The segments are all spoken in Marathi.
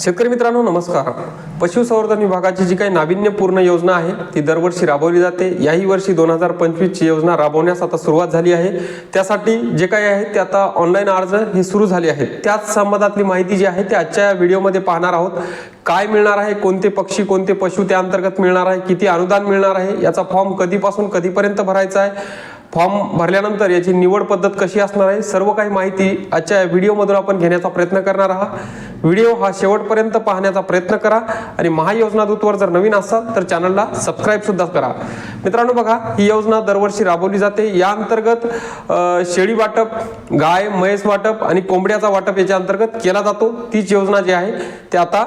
शेतकरी मित्रांनो नमस्कार. पशुसंवर्धन विभागाची जी काही नाविन्यपूर्ण योजना आहे ती दरवर्षी राबवली जाते. याही वर्षी दोन हजार पंचवीसची योजना राबवण्यास आता सुरुवात झाली आहे. त्यासाठी जे काही आहे ते आता ऑनलाईन अर्ज हे सुरू झाले आहेत त्याच संबंधातली माहिती जी आहे ते आजच्या या व्हिडिओमध्ये पाहणार आहोत. काय मिळणार आहे कोणते पक्षी कोणते पशु त्या अंतर्गत मिळणार आहे किती अनुदान मिळणार आहे याचा फॉर्म कधीपासून कधीपर्यंत भरायचा आहे फॉर्म भरल्यानंतर याची निवड पद्धत कशी असणार आहे? सर्व काही माहिती आजच्या व्हिडिओमधून आपण घेण्याचा प्रयत्न करणार आहात. व्हिडिओ हा शेवटपर्यंत पाहण्याचा प्रयत्न करा आणि महायोजना दूतवर जर नवीन असाल तर चॅनलला सबस्क्राईब सुद्धा करा. मित्रांनो बघा ही योजना दरवर्षी राबवली जाते. या अंतर्गत शेळी वाटप गाय म्हैस वाटप आणि कोंबड्याचा वाटप याच्या अंतर्गत केला जातो. तीच योजना जी आहे ती आता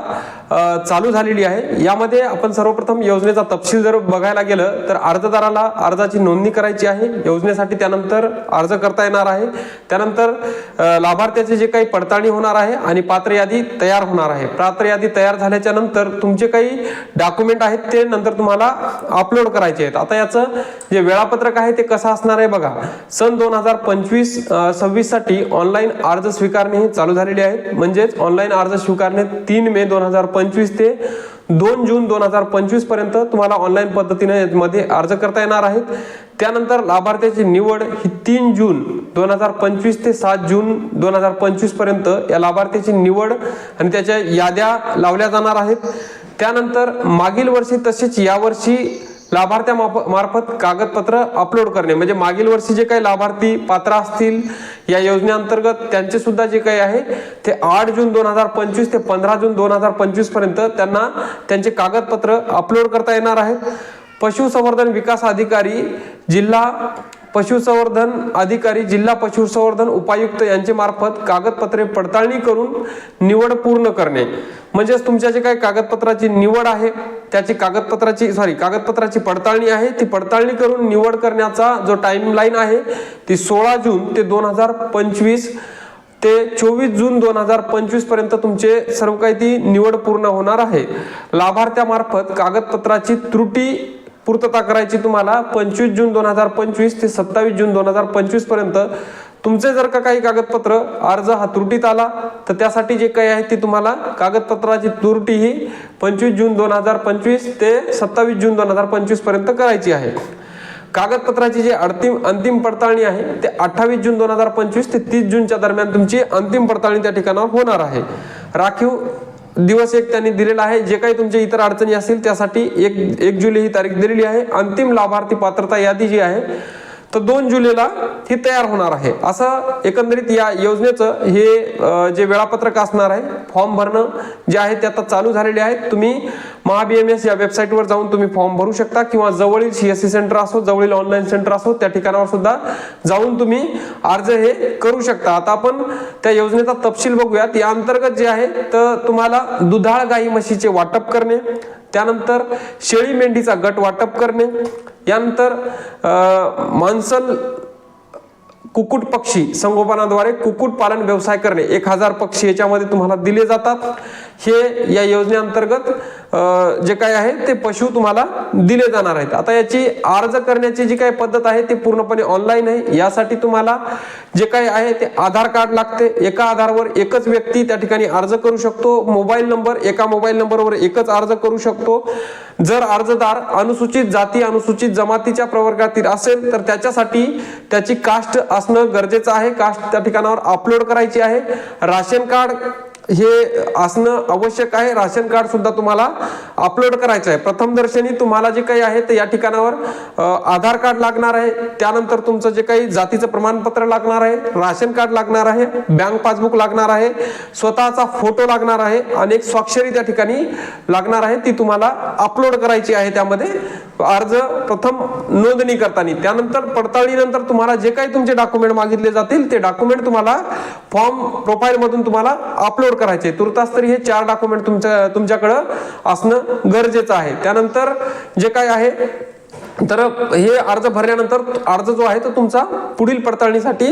चालू झालेली आहे. यामध्ये आपण सर्वप्रथम योजनेचा तपशील जर बघायला गेलं तर अर्जदाराला अर्जाची नोंदणी करायची आहे. योजनेसाठी त्यानंतर अर्ज करता येणार आहे. त्यानंतर लाभार्थ्याची लाभार्थ्याचे जे काही पडताळणी होणार आहे आणि पात्र यादी तयार होणार आहे. पात्र यादी तयार झाल्याच्यानंतर तुमचे काही डॉक्युमेंट आहेत ते नंतर तुम्हाला अपलोड करायचे आहेत. आता याचं जे वेळापत्रक आहे ते कसं असणार आहे बघा. सन दोन हजार पंचवीस सव्वीससाठी ऑनलाईन अर्ज स्वीकारणे हे चालू झालेले आहेत. म्हणजेच ऑनलाईन अर्ज स्वीकारणे तीन मे दोन हजार पंचवीस पंचवीस ते दोन जून दोन हजार पंचवीसपर्यंत तुम्हाला ऑनलाईन पद्धतीने मध्ये अर्ज करता येणार आहेत. त्यानंतर लाभार्थ्याची निवड ही तीन जून दोन हजार पंचवीस ते सात जून दोन हजार पंचवीसपर्यंत या लाभार्थ्याची निवड आणि त्याच्या याद्या लावल्या जाणार आहेत. त्यानंतर मागील वर्षी तसेच यावर्षी लाभार्थ्या माप- मार्फत कागदपत्र अपलोड करणे म्हणजे मागील वर्षी जे काही लाभार्थी पात्र असतील या योजनेअंतर्गत त्यांचे सुद्धा जे काही आहे ते आठ जून दोन हजार पंचवीस ते पंधरा जून दोन हजार पंचवीसपर्यंत त्यांना त्यांचे कागदपत्र अपलोड करता येणार आहेत. पशुसंवर्धन विकास अधिकारी जिल्हा पशुसंवर्धन अधिकारी जिल्हा पशुसंवर्धन उपायुक्त यांचे मार्फत कागदपत्रे पडताळणी करून निवड पूर्ण करणे. म्हणजेच तुमच्या जे काही कागदपत्राची निवड आहे त्याची कागदपत्राची सॉरी कागदपत्राची पडताळणी आहे. ती पडताळणी करून निवड करण्याचा जो टाईमलाईन आहे ती सोळा जून ते दोन हजार पंचवीस ते चोवीस जून दोन हजार पंचवीसपर्यंत तुमचे सर्व काही ती निवड पूर्ण होणार आहे. लाभार्थ्यामार्फत कागदपत्राची त्रुटी पूर्तता करायची तुम्हाला पंचवीस जून दोन हजार पंचवीस ते सत्तावीस जून दोन हजार पंचवीसपर्यंत तुमचे जर का काही कागदपत्र अर्ज हा त्रुटीत आला तर त्यासाठी जे काही आहे ते तुम्हाला कागदपत्राची त्रुटी ही पंचवीस जून दोन हजार पंचवीस ते सत्तावीस जून दोन हजार पंचवीसपर्यंत करायची आहे. कागदपत्राची जी अंतिम अंतिम पडताळणी आहे ते अठ्ठावीस जून दोन हजार पंचवीस ते तीस जूनच्या दरम्यान तुमची अंतिम पडताळणी त्या ठिकाणावर होणार आहे. राखीव दिवस एक त्यांनी दिलेला आहे जे काही तुमच्या इतर अडचणी असतील त्यासाठी एक एक जुलै ही तारीख दिलेली आहे. अंतिम लाभार्थी पात्रता यादी जी आहे तर दोन जुलैला ही तयार होणार आहे. असं एकंदरीत या योजनेचं हे जे वेळापत्रक असणार आहे फॉर्म भरणं जे आहे ते आता चालू झालेले आहेत. तुम्ही महाबीएमएस या वेबसाईटवर जाऊन तुम्ही फॉर्म भरू शकता किंवा जवळील सीएससी सेंटर असो जवळील ऑनलाईन सेंटर असो त्या ठिकाणावर सुद्धा जाऊन तुम्ही अर्ज हे करू शकता. आता आपण त्या योजनेचा तपशील बघूयात. या अंतर्गत जे आहे तर तुम्हाला दुधाळ गाई म्हशीचे वाटप करणे त्यानंतर शेळी मेंढीचा गट वाटप करणे यानंतर मांसल कुक्कुट पक्षी संगोपनाद्वारे कुक्कुट पालन व्यवसाय करणे एक हजार पक्षी याच्यामध्ये तुम्हाला दिले जातात. हे या योजनेअंतर्गत जे काय आहे ते पशु तुम्हाला दिले जाणार आहेत. आता याची अर्ज करण्याची जी काही पद्धत आहे ती पूर्णपणे ऑनलाईन आहे. यासाठी तुम्हाला जे काही आहे ते आधार कार्ड लागते. एका आधारवर एकच व्यक्ती त्या ठिकाणी अर्ज करू शकतो. मोबाईल नंबर एका मोबाईल नंबरवर एकच अर्ज करू शकतो. जर अर्जदार अनुसूचित जाती अनुसूचित जमातीच्या प्रवर्गातील असेल तर त्याच्यासाठी त्याची कास्ट असणं गरजेचं आहे. कास्ट त्या ठिकाणावर अपलोड करायची आहे. राशन कार्ड हे असणं आवश्यक आहे. राशन कार्ड सुद्धा तुम्हाला अपलोड करायचं आहे. प्रथमदर्शनी तुम्हाला जे काही आहे ते या ठिकाणावर आधार कार्ड लागणार आहे. त्यानंतर तुमचं जे काही जातीचं प्रमाणपत्र लागणार आहे राशन कार्ड लागणार आहे बँक पासबुक लागणार आहे स्वतःचा फोटो लागणार आहे आणि एक स्वाक्षरी त्या ठिकाणी लागणार आहे. ती तुम्हाला अपलोड करायची आहे त्यामध्ये. अर्ज प्रथम नोंदणी करताना. त्यानंतर पडताळणीनंतर तुम्हाला जे काही तुमचे डॉक्युमेंट मागितले जातील ते डॉक्युमेंट तुम्हाला फॉर्म प्रोफाईल मधून तुम्हाला अपलोड करायचे तुर्तास तरी हे चार डॉक्युमेंट तुमच्या तुमच्याकडं असणं गरजेचं आहे. त्यानंतर जे काय आहे तर हे अर्ज भरल्यानंतर अर्ज जो आहे तो तुमचा पुढील पडताळणीसाठी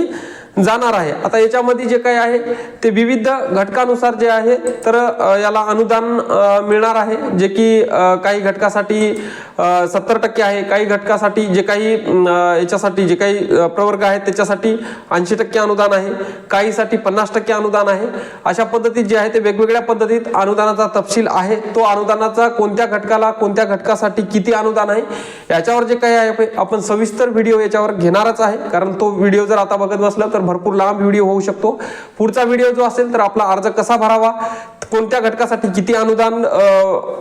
जाणार आहे. आता याच्यामध्ये जे काही आहे ते विविध घटकानुसार जे आहे तर याला अनुदान मिळणार आहे. जे की काही घटकासाठी सत्तर टक्के आहे काही घटकासाठी जे काही याच्यासाठी जे काही प्रवर्ग आहेत त्याच्यासाठी ऐंशी टक्के अनुदान आहे. काहीसाठी पन्नास टक्के अनुदान आहे. अशा पद्धतीत जे आहे ते वेगवेगळ्या पद्धतीत अनुदानाचा तपशील आहे. तो अनुदानाचा कोणत्या घटकाला कोणत्या घटकासाठी किती अनुदान आहे याच्यावर जे काही आहे आपण सविस्तर व्हिडिओ याच्यावर घेणारच आहे. कारण तो व्हिडिओ जर आता बघत बसला तर भरपूर लांब व्हिडिओ होऊ शकतो. पुढचा व्हिडिओ जो असेल तर आपला अर्ज कसा भरावा? कोणत्या घटकासाठी किती अनुदान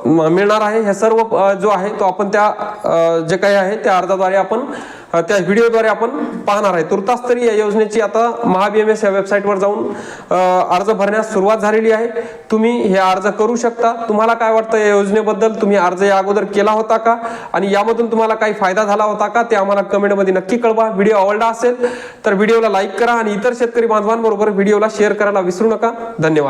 म- मिळणार आहे? हे सर्व जो आहे तो आपण त्या जे काही आहे त्या अर्जाद्वारे आपण त्या व्हिडिओद्वारे आपण पाहणार आहे. तुर्तास तरी या योजनेची आता महाबीएमएस या वेबसाईटवर जाऊन अर्ज भरण्यास सुरुवात झालेली आहे. तुम्ही हे अर्ज करू शकता. तुम्हाला काय वाटतं या योजनेबद्दल? तुम्ही अर्ज या अगोदर केला होता का? आणि यामधून तुम्हाला काही फायदा झाला होता का? ते आम्हाला कमेंटमध्ये नक्की कळवा. व्हिडिओ आवडला असेल तर व्हिडिओला लाईक करा आणि इतर शेतकरी बांधवांबरोबर व्हिडिओला शेअर करायला विसरू नका. धन्यवाद.